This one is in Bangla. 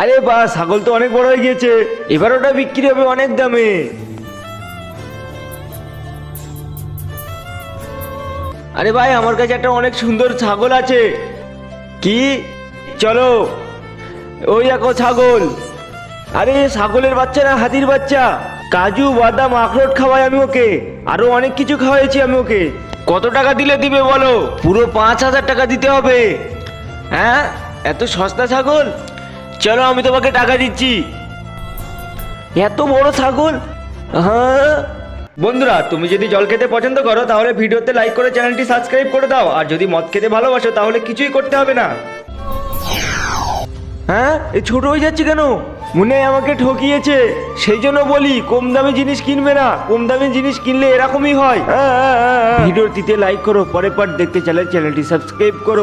আরে বা, ছাগল তো অনেক বড় হয়ে গিয়েছে। এবার ওটা বিক্রি হবে অনেক দামে। আরে ভাই, আমার কাছে একটা অনেক সুন্দর ছাগল আছে। কি? চলো। ওই দেখো ছাগল। আরে, ছাগলের বাচ্চা না হাতির বাচ্চা? কাজু, বাদাম, আখরোট খাওয়াই আমি ওকে। আরও অনেক কিছু খাওয়াইছি আমি ওকে। কত টাকা দিলে দিবে বলো? পুরো পাঁচ হাজার টাকা দিতে হবে। হ্যাঁ? এত সস্তা ছাগল? চলো আমি তোমাকে টাকা দিচ্ছি। এত বড় ছাগল? হ্যাঁ? বন্ধুরা তুমি যদি জল খেতে পছন্দ করো তাহলে ভিডিওতে লাইক করে চ্যানেলটি সাবস্ক্রাইব করে দাও। আর যদি মদ খেতে ভালোবাসো তাহলে কিছুই করতে হবে না। হ্যাঁ? এই ছোট হয়ে যাচ্ছে কেন? মনে হয় আমাকে ঠকিয়েছে। সেই জন্য বলি কম দামি জিনিস কিনবে না। কম দামি জিনিস কিনলে এরকমই হয়। ভিডিওটিতে লাইক করো পরে পর দেখতে চাইলে চ্যানেলটি সাবস্ক্রাইব করো।